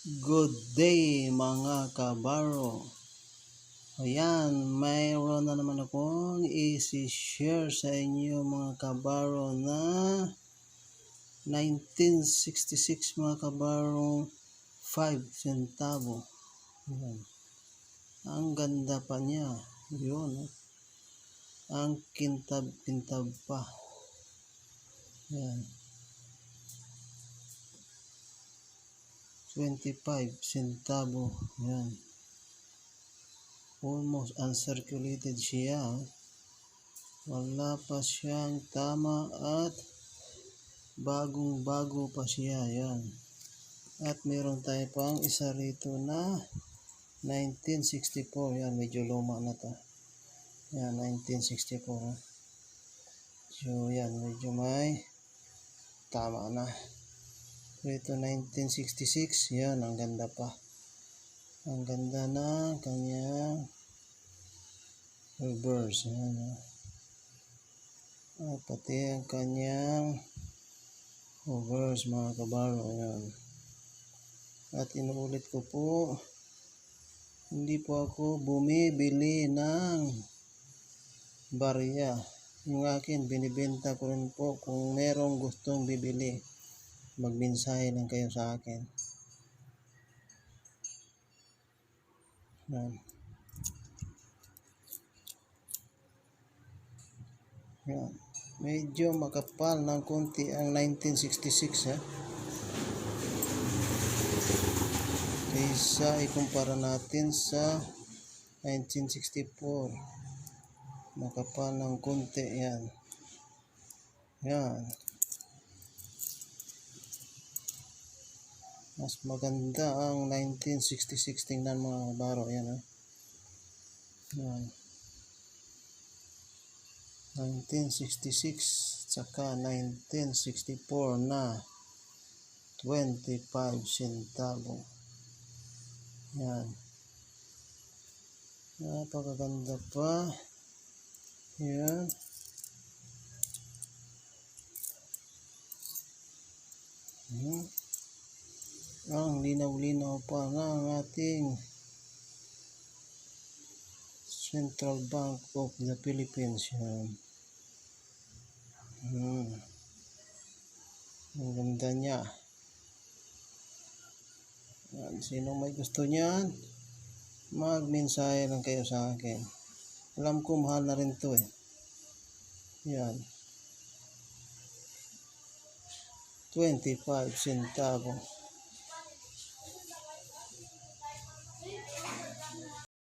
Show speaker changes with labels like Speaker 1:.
Speaker 1: Good day mga kabaro. Ayan, mayroon na naman akong isi-share sa inyo mga kabaro na 1966 mga kabaro 5 centavo. Ayan. Ang ganda pa niya. Yun. oh. Ang kintab-kintab pa. Ayan. 25 centavo. Yan. Almost uncirculated siya. Wala pa siyang tama at bagong bago pa siya. Yan. At meron tayo pang isa rito na 1964. Yan, medyo luma na to. Yan, 1964. ha. So, yan, medyo may tama na. Ito 1966, yan ang ganda pa. Ang ganda na kanyang reverse. Yan, ah. At pati ang kanyang reverse mga kabaro. Yan. At inuulit ko po, hindi po ako bumibili ng barya. Yung akin, binibenta ko rin po kung merong gustong bibili magmensahe lang kayo sa akin. Yan. Yan. Medyo makapal ng konti ang 1966 ha. Kaysa ikumpara natin sa 1964. Makapal ng konti yan. Yan. Mas maganda ang 1966 tingnan mga baro yan ha. Yan. 1966 tsaka 1964 na 25 centavo. Yan. Napakaganda pa. Yan. Hmm ang linaw-linaw pa ng ating Central Bank of the Philippines yan. Hmm. Ang ganda niya. Yan. Sino may gusto niyan, magmensahe lang kayo sa akin. Alam ko mahal na rin to eh. Yan. 25 centavo.